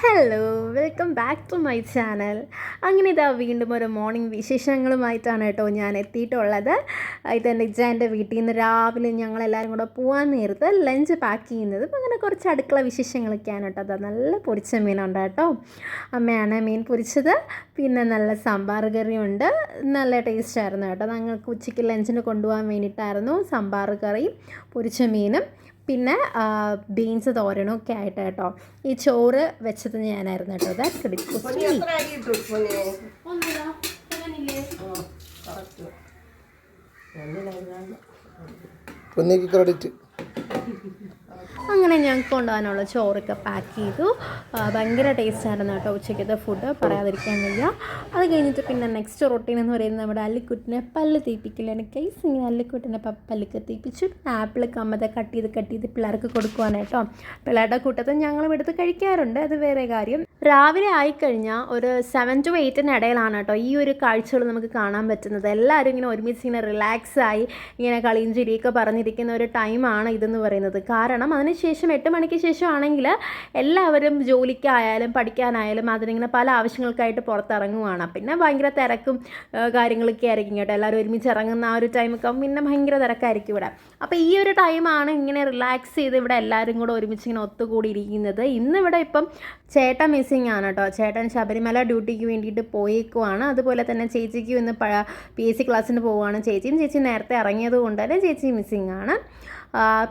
Hello welcome back to my channel അങ്ങനെ ഇതാ വീണ്ടും ഒരു മോർണിംഗ് വിശേഷങ്ങളുമായിട്ടാണ് കേട്ടോ ഞാൻ എത്തിയിട്ടുള്ളത്. ഇത് എന്റെ ഇജാന്റെ വീട്ടിൽ നിന്ന് രാവിലെ ഞങ്ങളെല്ലാവരും കൂടെ പോകാൻ നേരത്ത് ലഞ്ച് പാക്ക് ചെയ്യുന്നത്. അപ്പോൾ അങ്ങനെ കുറച്ച് അടുക്കള വിശേഷങ്ങളൊക്കെയാണ് കേട്ടോ. അതാ നല്ല പൊരിച്ച മീനുണ്ട് കേട്ടോ. അമ്മയാണ് മീൻ പൊരിച്ചത്. പിന്നെ നല്ല സാമ്പാർ കറിയുണ്ട്. നല്ല ടേസ്റ്റ് ആയിരുന്നു കേട്ടോ. ഞങ്ങൾക്ക് ഉച്ചയ്ക്ക് ലഞ്ചിന് കൊണ്ടുപോകാൻ വേണ്ടിയിട്ടായിരുന്നു സാമ്പാർ കറിയും പൊരിച്ച മീനും. പിന്നെ ബീൻസ് തോരനും ഒക്കെ ആയിട്ട് കേട്ടോ. ഈ ചോറ് വെച്ചത് ഞാനായിരുന്നു കേട്ടോ. ദാറ്റ് ക്രെഡിറ്റ് ക്രെഡിറ്റ് അങ്ങനെ ഞങ്ങൾക്ക് കൊണ്ടുപോകാനുള്ള ചോറൊക്കെ പാക്ക് ചെയ്തു. ഭയങ്കര ടേസ്റ്റ് ആയിരുന്നു കേട്ടോ ഉച്ചയ്ക്കത്തെ ഫുഡ് പറയാതിരിക്കാൻ വയ്യ. അത് കഴിഞ്ഞിട്ട് പിന്നെ നെക്സ്റ്റ് റൊട്ടീൻ എന്ന് പറയുന്നത് നമ്മുടെ അല്ലിക്കുട്ടിനെ പല്ല് തീപ്പിക്കലാണ്. കേസ് ഇങ്ങനെ അല്ലിക്കുട്ടിനെ പല്ലൊക്കെ തീപ്പിച്ചു ആപ്പിൾ കമ്മത കട്ട് ചെയ്ത് കട്ട് ചെയ്ത് പിള്ളേർക്ക് കൊടുക്കുവാണ് കേട്ടോ. പിള്ളേരുടെ കൂട്ടത്തിൽ ഞങ്ങളും എടുത്ത് കഴിക്കാറുണ്ട്. അത് വേറെ കാര്യം. രാവിലെ ആയിക്കഴിഞ്ഞാൽ ഒരു സെവൻ ടു എയ്റ്റിന് ഇടയിലാണ് കേട്ടോ ഈ ഒരു കാഴ്ചകൾ നമുക്ക് കാണാൻ പറ്റുന്നത്. എല്ലാവരും ഇങ്ങനെ ഒരുമിച്ച് ഇങ്ങനെ റിലാക്സ് ആയി ഇങ്ങനെ കളിയും ചിരിയൊക്കെ പറഞ്ഞിരിക്കുന്ന ഒരു ടൈമാണ് ഇതെന്ന് പറയുന്നത്. കാരണം അതിനുശേഷം എട്ട് മണിക്ക് ശേഷം ആണെങ്കിൽ എല്ലാവരും ജോലിക്കായാലും പഠിക്കാനായാലും അതിനിങ്ങനെ പല ആവശ്യങ്ങൾക്കായിട്ട് പുറത്തിറങ്ങുവാണ്. പിന്നെ ഭയങ്കര തിരക്കും കാര്യങ്ങളൊക്കെ ആയിരിക്കും കേട്ടോ എല്ലാവരും ഒരുമിച്ച് ഇറങ്ങുന്ന ആ ഒരു ടൈമൊക്കെ പിന്നെ ഭയങ്കര തിരക്കായിരിക്കും ഇവിടെ. അപ്പോൾ ഈ ഒരു ടൈമാണ് ഇങ്ങനെ റിലാക്സ് ചെയ്ത് ഇവിടെ എല്ലാവരും കൂടെ ഒരുമിച്ച് ഇങ്ങനെ ഒത്തുകൂടി ഇരിക്കുന്നത് ഇന്നിവിടെ ഇപ്പം ചേട്ടൻ മിസ്സിങ് ആണ് കേട്ടോ. ചേട്ടൻ ശബരിമല ഡ്യൂട്ടിക്ക് വേണ്ടിയിട്ട് പോയേക്കുവാണ്. അതുപോലെ തന്നെ ചേച്ചിക്കും ഇന്ന് പി എസ് സി ക്ലാസ്സിന് പോവുകയാണ് ചേച്ചിയും ചേച്ചി നേരത്തെ ഇറങ്ങിയത് കൊണ്ട് തന്നെ ചേച്ചി മിസ്സിങ് ആണ്.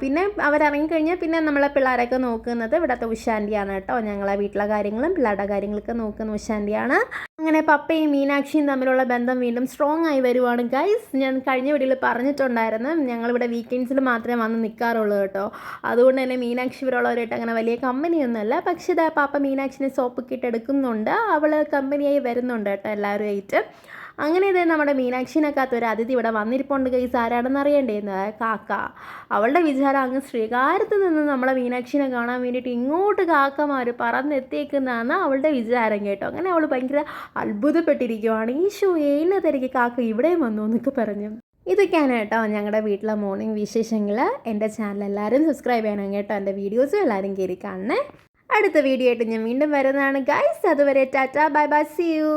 പിന്നെ അവരിറങ്ങിക്കഴിഞ്ഞാൽ പിന്നെ നമ്മളെ പിള്ളേരൊക്കെ നോക്കുന്നത് ഇവിടുത്തെ ഉഷാന്റിയാണ് കേട്ടോ. ഞങ്ങളെ വീട്ടിലെ കാര്യങ്ങളും പിള്ളേരുടെ കാര്യങ്ങളൊക്കെ നോക്കുന്ന ഉഷാന്റിയാണ് അങ്ങനെ പപ്പയും മീനാക്ഷിയും തമ്മിലുള്ള ബന്ധം വീണ്ടും സ്ട്രോങ് ആയി വരുവാണ് ഗൈസ് ഞാൻ കഴിഞ്ഞ വീഡിയോയിൽ പറഞ്ഞിട്ടുണ്ടായിരുന്നു ഞങ്ങളിവിടെ വീക്കെൻഡ്സിൽ മാത്രമേ വന്ന് നിൽക്കാറുള്ളൂ കേട്ടോ. അതുകൊണ്ട് തന്നെ മീനാക്ഷി ഇവരുള്ളവരായിട്ട് അങ്ങനെ വലിയ കമ്പനിയൊന്നുമല്ല. പക്ഷേ ഇതാ പാപ്പ മീനാക്ഷിനെ സോപ്പ് കിട്ടെടുക്കുന്നുണ്ട് അവൾ കമ്പനിയായി വരുന്നുണ്ട് കേട്ടോ എല്ലാവരുമായിട്ട്. അങ്ങനെ ഇതേ നമ്മുടെ മീനാക്ഷിനെക്കാത്ത ഒരു അതിഥി ഇവിടെ വന്നിരിപ്പുണ്ട് കൈസ് ആരാണെന്ന് അതായത് കാക്ക. അവളുടെ വിചാരം അങ്ങ് ശ്രീകാരത്ത് നിന്ന് നമ്മളെ മീനാക്ഷിനെ കാണാൻ വേണ്ടിയിട്ട് ഇങ്ങോട്ട് കാക്കമാർ പറന്നെത്തിയേക്കുന്നതാണ് അവളുടെ വിചാരം കേട്ടോ. അങ്ങനെ അവൾ ഭയങ്കര അത്ഭുതപ്പെട്ടിരിക്കുവാണ്. ഈശോ എന്നെ തിരക്ക് കാക്ക ഇവിടെയും വന്നു എന്നൊക്കെ പറഞ്ഞു. ഇതൊക്കെയാണ് കേട്ടോ ഞങ്ങളുടെ വീട്ടിലെ മോർണിംഗ് വിശേഷങ്ങൾ എന്റെ ചാനൽ എല്ലാവരും സബ്സ്ക്രൈബ് ചെയ്യണം കേട്ടോ. എന്റെ വീഡിയോസും എല്ലാവരും കയറി കാണണേ. അടുത്ത വീഡിയോ ആയിട്ട് ഞാൻ വീണ്ടും വരുന്നതാണ് ഗൈസ് അതുവരെ tata bye bye see you